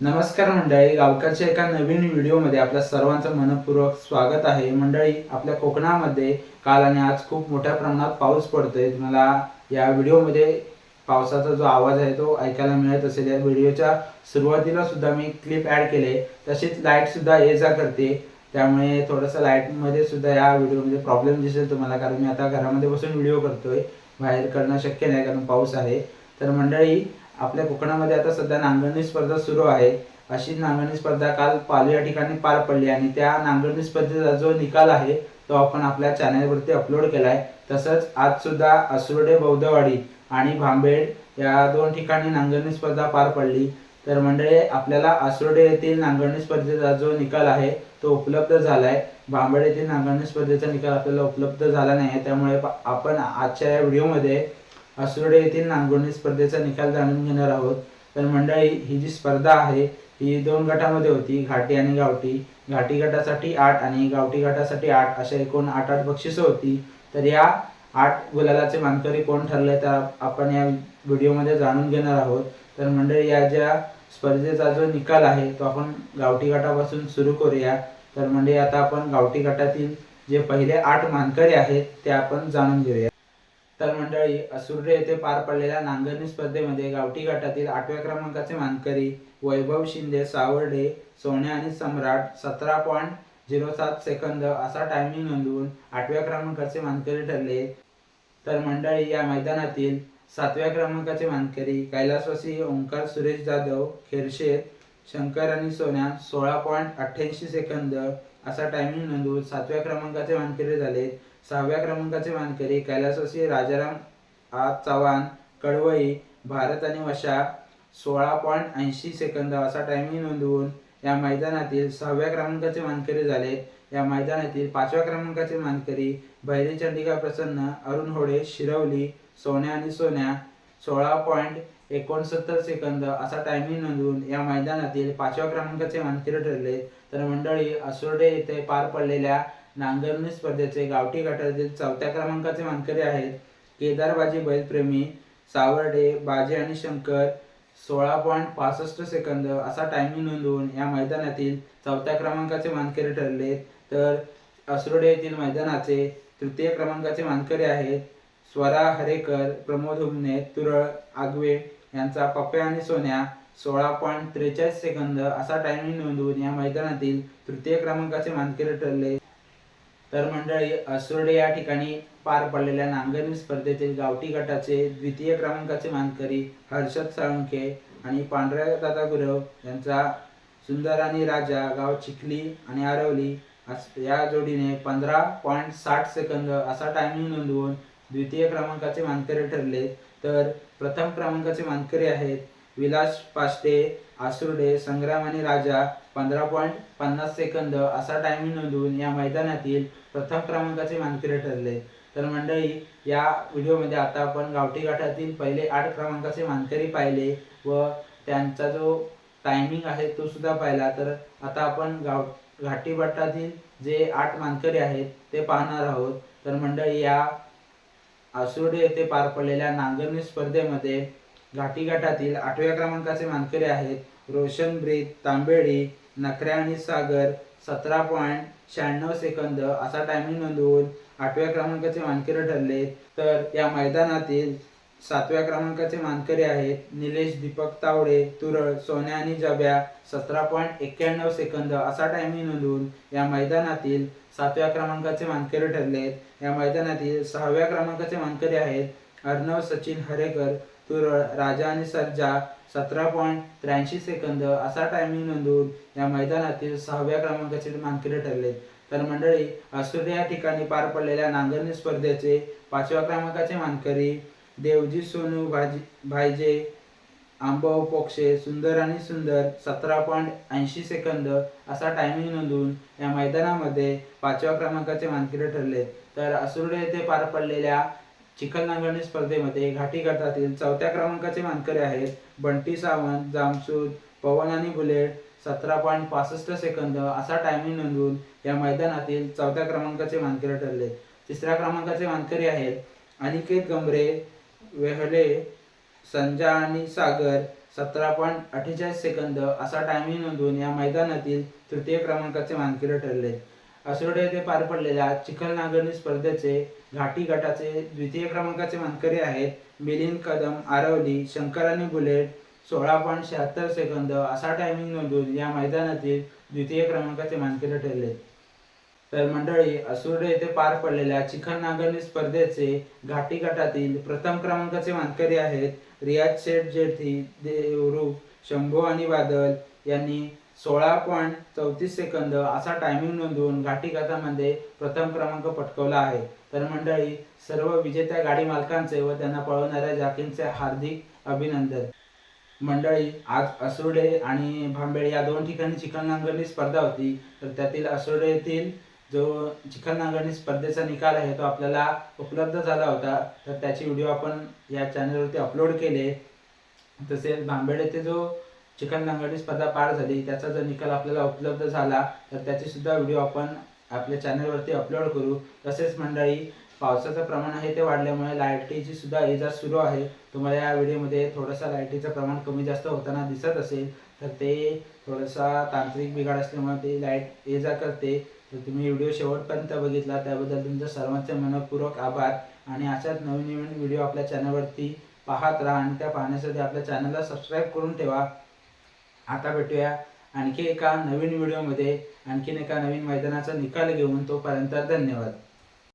नमस्कार मंडळी गावकरच्या एका नवीन व्हिडिओमध्ये आपल्या सर्वांचं मनपूर्वक स्वागत आहे. मंडळी आपल्या कोकणामध्ये काल आणि आज खूप मोठ्या प्रमाणात पाऊस पडतोय. तुम्हाला या व्हिडिओमध्ये पावसाचा जो आवाज आहे तो ऐकायला मिळत असेल. या व्हिडिओच्या सुरुवातीला सुद्धा मी क्लिप ॲड केले. तशीच लाइट सुद्धा ये जा करते. त्यामुळे थोडंसं लाईटमध्ये सुद्धा या व्हिडिओमध्ये प्रॉब्लेम दिसेल तुम्हाला कारण मी आता घरामध्ये बसून व्हिडिओ करतोय. बाहेर करणं शक्य नाही कारण पाऊस आहे. तर मंडळी आपल्या कोकणामध्ये आता सध्या नांगरणी स्पर्धा सुरू आहे. अशी नांगरणी स्पर्धा काल पालू या ठिकाणी पार पडली आणि त्या नांगरणी स्पर्धेचा जो निकाल आहे तो आपण आपल्या चॅनलवरती अपलोड केला आहे तसंच आज सुद्धा असुर्डे बौद्धवाडी आणि भांबेड या दोन ठिकाणी नांगरणी स्पर्धा पार पडली. तर मंडळी आपल्याला आसरोडे येथील नांगरणी स्पर्धेचा जो निकाल आहे तो उपलब्ध झाला आहे भांबेड येथील नांगरणी स्पर्धेचा निकाल आपल्याला उपलब्ध झाला नाही आहे. त्यामुळे आपण आजच्या या व्हिडिओमध्ये असुर्डे येथील नांगोणी स्पर्धेचा निकाल जाणून घेणार आहोत. तर मंडळी ही जी स्पर्धा आहे ही दोन गटामध्ये होती घाटी आणि गावठी. घाटी गटासाठी आठ आणि गावठी गटासाठी आठ अशा एकूण आठ आठ बक्षिसं होती. तर या आठ गुलालाचे मानकरी कोण ठरले तर आपण या व्हिडिओमध्ये जाणून घेणार आहोत. तर मंडळी या ज्या स्पर्धेचा जो निकाल आहे तो आपण गावठी गटापासून सुरू करूया. तर म्हणजे आता आपण गावठी गटातील जे पहिले आठ मानकरी आहेत ते आपण जाणून घेऊया. तर मंडळी असुर्डे येथे पार पडलेल्या नांगरणी स्पर्धेमध्ये गावठी गटातील आठव्या क्रमांकाचे मानकरी वैभव शिंदे सावर्डे सोने आणि सम्राट सतरा पॉईंट झिरो सात सेकंद असा टायमिंग नोंदवून आठव्या क्रमांकाचे मानकरी ठरले. तर मंडळी या मैदानातील सातव्या क्रमांकाचे मानकरी कैलासवासी ओंकार सुरेश जाधव खेरशेत शंकर आणि सोन्या सोळा पॉईंट अठ्ठ्याऐंशी सेकंद असा टायमिंग नोंदवून सातव्या क्रमांकाचे मानकरी झाले. सहाव्या क्रमांकाचे मानकरी कैलासवासी राजाराम आ चव्हाण कडवई भारत आणि वशा सोळा पॉईंट ऐंशी सेकंद असा टायमिंग नोंदवून या मैदानातील सहाव्या क्रमांकाचे मानकरी झाले. या मैदानातील पाचव्या क्रमांकाचे मानकरी भैरी चंडिका प्रसन्न अरुण होडे शिरवली सोन्या आणि सोन्या सोळा पॉईंट एकोणसत्तर सेकंद असा टायमिंग नोंदवून या मैदानातील पाचव्या क्रमांकाचे मानकरी ठरले. तर मंडळी असुर्डे येथे पार पडलेल्या नांगरणी स्पर्धेचे गावठी गटातील चौथ्या क्रमांकाचे मानकरी आहेत. केदारबाजी बैलप्रेमी सावर्डे बाजी आणि शंकर सोळा पॉईंट पासष्ट सेकंद असा टायमिंग नोंदवून या मैदानातील चौथ्या क्रमांकाचे मानकरी ठरले. तर असरोडे येथील मैदानाचे तृतीय क्रमांकाचे मानकरी आहेत. स्वरा हरेकर प्रमोद हुमने तुरळ आगवे यांचा पप्प्या आणि सोन्या सोळा पॉईंट त्रेचाळीस सेकंद असा टायमिंग नोंदवून या मैदानातील तृतीय क्रमांकाचे मानकरी ठरले. तर मंडळी असुर्डे या ठिकाणी पार पडलेल्या नांगरणी स्पर्धेतील गावठी गटाचे द्वितीय क्रमांकाचे मानकरी हर्षद साळुंखे आणि पांढऱ्या दादा गुरव यांचा सुंदर आणि राजा गाव चिखली आणि आरवली या जोडीने पंधरा पॉईंट साठ सेकंद असा टायमिंग नोंदवून द्वितीय क्रमांकाचे मानकरी ठरले. तर प्रथम क्रमांकाचे मानकरी आहेत विलास पाष्टे आसुर्डे संग्राम आणि राजा पंधरा पॉईंट पन्नास सेकंद असा टायमिंग नोंदवून या मैदानातील प्रथम क्रमांकाचे मानकरी ठरले. तर मंडळी या व्हिडिओमध्ये आता आपण गावठी गाठातील पहिले आठ क्रमांकाचे मानकरी पाहिले व त्यांचा जो टायमिंग आहे तो सुद्धा पाहिला. तर आता आपण गाव घाटी गटातील जे आठ मानकरी आहेत ते पाहणार आहोत. तर मंडळी या आसुर्डे येथे पार पडलेल्या नांगरणी स्पर्धेमध्ये घाटी गटातील आठव्या क्रमांकाचे मानकरी आहेत रोशन ब्रीत तांबेडी नखऱ्या आणि सागर सतरा पॉईंट शहाण्णव सेकंद असा टायमिंग नोंदवून आठव्या क्रमांकाचे मानकरी ठरले तर या मैदानातील सातव्या क्रमांकाचे मानकरी आहेत निलेश दीपक तावडे तुरळ सोन्या आणि जब्या सतरा पॉईंट एक्क्याण्णव सेकंद असा टायमिंग नोंदवून या मैदानातील सातव्या क्रमांकाचे मानकरी ठरले या मैदानातील सहाव्या क्रमांकाचे मानकरी आहेत अर्णव सचिन हरेकर तुरळ राजा आणि सर्जा सतरा पॉईंट त्र्याऐंशी सेकंद असा टायमिंग नोंदवून या मैदानातील सहाव्या क्रमांकाचे मानकरी ठरले. तर मंडळी असुर्डे या ठिकाणी पार पडलेल्या नांगरणी स्पर्धेचे पाचव्या क्रमांकाचे मानकरी देवजी सोनू भाजी भाईजे आंबव पोक्षे सुंदर आणि सुंदर सतरा पॉईंट ऐंशी सेकंद असा टायमिंग नोंदवून या मैदानामध्ये पाचव्या क्रमांकाचे मानकरी ठरले. तर असुर्डे येथे पार पडलेल्या चिखल नांगरणी स्पर्धेमध्ये घाटी गटातील चौथ्या क्रमांकाचे मानकरी आहेत. बंटी सावंत जामसूद पवन आणि बुलेट सतरा पॉईंट पासष्ट सेकंद असा टायमिंग नोंदवून या मैदानातील चौथ्या क्रमांकाचे मानकरी ठरले. तिसऱ्या क्रमांकाचे मानकरी आहेत अनिकेत गमरे वेहले संजा आणि सागर. सतरा पॉईंट अठ्ठेचाळीस सेकंद असा टायमिंग नोंदवून या मैदानातील तृतीय क्रमांकाचे मानकरी ठरले. असरोडे येथे पार पडलेल्या चिखल नांगरणी स्पर्धेचे घाटी गटाचे द्वितीय क्रमांकाचे मानकरी आहेत. मिलिंद कदम आरवली शंकर आणि बुलेट सोळा पॉईंट शहात्तर सेकंद असा टायमिंग नोंदवून या मैदानातील द्वितीय क्रमांकाचे मानकरी ठरले. तर मंडळी असुर्डे येथे पार पडलेल्या चिखल नांगरणी स्पर्धेचे घाटी गटातील प्रथम क्रमांकाचे मानकरी आहेत. रियाज शेठ जेठी देवरूप शंभू आणि बादल यांनी सोळा पॉईंट चौतीस सेकंद असा टायमिंग नोंदवून घाटी गटामध्ये प्रथम क्रमांक पटकवला आहे. तर मंडळी सर्व विजेत्या गाडी मालकांचे व त्यांना पळवणाऱ्या जाकींचे हार्दिक अभिनंदन. मंडळी आज असुर्डे आणि भांबेड या दोन ठिकाणी चिखल नांगरणी स्पर्धा होती. तर त्यातील असुर्डे येथील जो चिखल नांगरणी स्पर्धेचा निकाल आहे तो आपल्याला उपलब्ध झाला होता. तर त्याची व्हिडिओ आपण या चॅनलवरती अपलोड केले. तसेच भांबेड येथे जो चिकन लंगडी स्पर्धा पार झाली. त्याचा जर निकाल आपल्याला उपलब्ध झाला तर त्याची सुद्धा व्हिडिओ आपण आपल्या चॅनलवरती अपलोड करू. तसेच मंडळी पावसाचं प्रमाण आहे ते वाढल्यामुळे लाईटीची सुद्धा ये सुरू आहे. तुम्हाला या व्हिडिओमध्ये थोडंसं लाईटीचं प्रमाण कमी जास्त होताना दिसत असेल तर ते थोडासा तांत्रिक बिघाड असल्यामुळे ते लाइट ये जा करते. तर तुम्ही व्हिडिओ शेवटपर्यंत बघितला त्याबद्दल तुमचं सर्वांचे मनपूर्वक आभार. आणि अशाच नवीन नवीन व्हिडिओ आपल्या चॅनलवरती पाहत राहा आणि त्या पाहण्यासाठी आपल्या चॅनलला सबस्क्राईब करून ठेवा. आता भेटूया. आणखी एका नवीन व्हिडिओमध्ये आणखीन एका नवीन मैदानाचा निकाल घेऊन तोपर्यंत धन्यवाद.